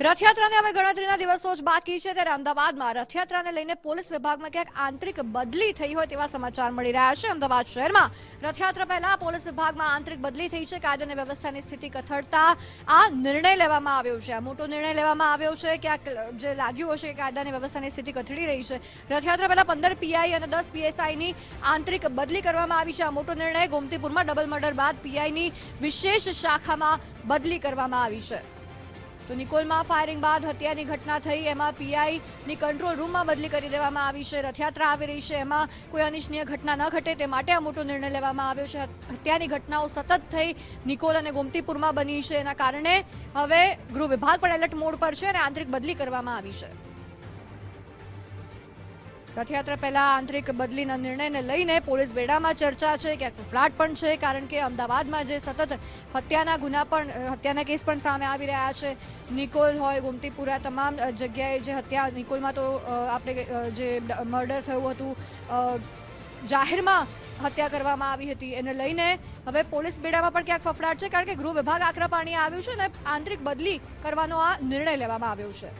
રથયાત્રાને હવે ગણતરીના દિવસો જ બાકી છે ત્યારે અમદાવાદમાં રથયાત્રાને લઈને પોલીસ વિભાગમાં ક્યાંક આંતરિક બદલી થઈ હોય તેવા સમાચાર મળી રહ્યા છે. અમદાવાદ શહેરમાં રથયાત્રા પહેલા પોલીસ વિભાગમાં આંતરિક બદલી થઈ છે. કાયદો અને વ્યવસ્થાની સ્થિતિ કથળતા આ નિર્ણય લેવામાં આવ્યો છે. આ મોટો નિર્ણય લેવામાં આવ્યો છે ક્યાંક જે લાગ્યું હશે કે કાયદા અને વ્યવસ્થાની સ્થિતિ કથળી રહી છે. રથયાત્રા પહેલા પંદર પીઆઈ અને દસ પીએસઆઈની આંતરિક બદલી કરવામાં આવી છે. આ મોટો નિર્ણય ગોમતીપુરમાં ડબલ મર્ડર બાદ પીઆઈની વિશેષ શાખામાં બદલી કરવામાં આવી છે. તો નિકોલમાં ફાયરિંગ બાદ હત્યાની ઘટના થઈ. એમાં પીઆઈની કંટ્રોલ રૂમમાં બદલી કરી દેવામાં આવી છે. રથયાત્રા આવી રહી છે. એમાં કોઈ અનિચ્છનીય ઘટના ન ઘટે તે માટે આ મોટો નિર્ણય લેવામાં આવ્યો છે. હત્યાની ઘટનાઓ સતત થઈ નિકોલ અને ગોમતીપુરમાં બની છે. એના કારણે હવે ગૃહ વિભાગ પણ એલર્ટ મોડ પર છે અને આંતરિક બદલી કરવામાં આવી છે. રથયાત્રા પહેલા આંતરિક બદલીના નિર્ણયને લઈને પોલીસ બેડામાં ચર્ચા છે, ક્યાંક ફફડાટ પણ છે, કારણ કે અમદાવાદમાં જે સતત હત્યાના ગુના પણ હત્યાના કેસ પણ સામે આવી રહ્યા છે. નિકોલ હોય, ગોમતીપુરા તમામ જગ્યાએ જે હત્યા, નિકોલમાં તો આપણે જે મર્ડર થયું હતું જાહેરમાં હત્યા કરવામાં આવી હતી. એને લઈને હવે પોલીસ બેડામાં પણ ક્યાંક ફફડાટ છે, કારણ કે ગૃહ વિભાગ આકરા પાણી આવ્યું છે અને આંતરિક બદલી કરવાનો આ નિર્ણય લેવામાં આવ્યો છે.